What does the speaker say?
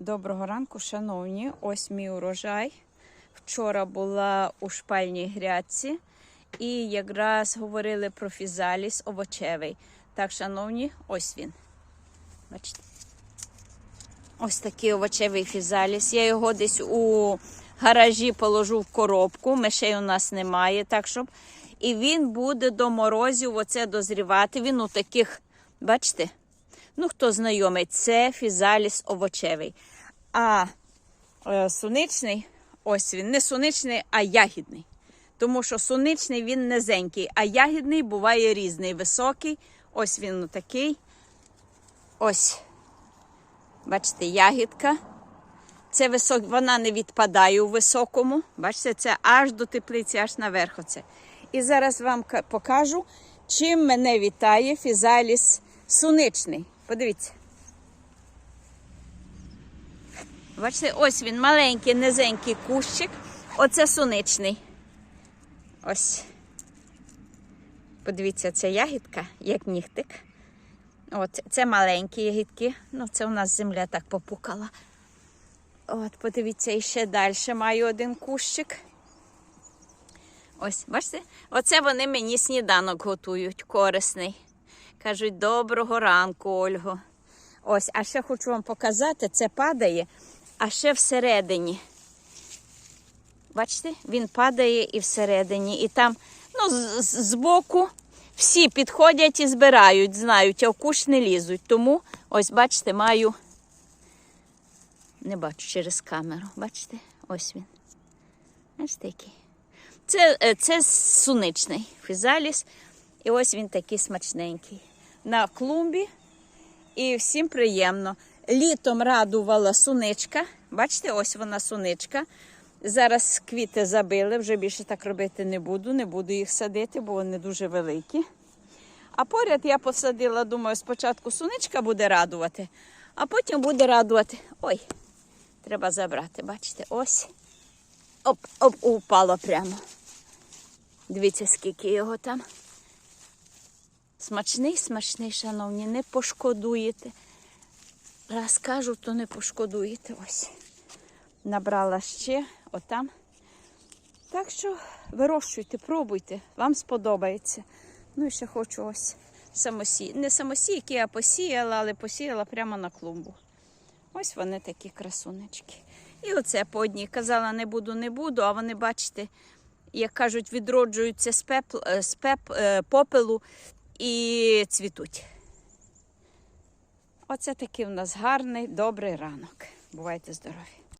Доброго ранку, шановні. Ось мій урожай. Вчора була у шпальній грядці і якраз говорили про фізаліс овочевий. Так, шановні, ось він. Бачите? Ось такий овочевий фізаліс. Я його десь у гаражі положу в коробку. Мишей у нас немає, так щоб. І він буде до морозів оце дозрівати. Він у таких, бачите? Ну, хто знайомий, це фізаліс овочевий. А е, суничний, ось він, не суничний, а ягідний. Тому що суничний він низенький, а ягідний буває різний, високий. Ось він такий. Ось. Бачите, ягідка. Це висок, вона не відпадає у високому. Бачите, це аж до теплиці, аж наверх. Оце. І зараз вам покажу, чим мене вітає фізаліс суничний. Подивіться. Бачите, ось він маленький, низенький кущик. Оце суничний. Ось. Подивіться, це ягідка, як нігтик. От, це маленькі ягідки. Ну, це у нас земля так попукала. От, подивіться, і ще далі маю один кущик. Ось, бачите? Оце вони мені сніданок готують, корисний. Кажуть, доброго ранку, Ольго. Ось, а ще хочу вам показати, це падає, а ще всередині. Бачите, він падає і всередині. І там, ну, збоку всі підходять і збирають, знають, а в кущ не лізуть. Тому, ось, бачите, маю. Не бачу через камеру. Бачите? Ось він. Бачите, який. Це, е, це суничний фізаліс. І ось він такий смачненький. На клумбі. І всім приємно. Літом радувала суничка. Бачите, ось вона суничка. Зараз квіти забили, вже більше так робити не буду. Не буду їх садити, бо вони дуже великі. А поряд я посадила, думаю, спочатку суничка буде радувати, а потім буде радувати. Ой, треба забрати, бачите, ось. Оп, оп, упало прямо. Дивіться, скільки його там. Смачний, смачний, шановні, не пошкодуєте. Раз кажу, то не пошкодуєте. Ось. Набрала ще отам. Так що вирощуйте, пробуйте, вам сподобається. Ну і ще хочу ось самосій. Не самосійки, а посіяла, але посіяла прямо на клумбу. Ось вони такі красунечки. І оце по одній. Казала, не буду, не буду, а вони, бачите, як кажуть, відроджуються з, пепл, е, з пеп, е, попелу і цвітуть. Оце такий у нас гарний, добрий ранок. Бувайте здорові!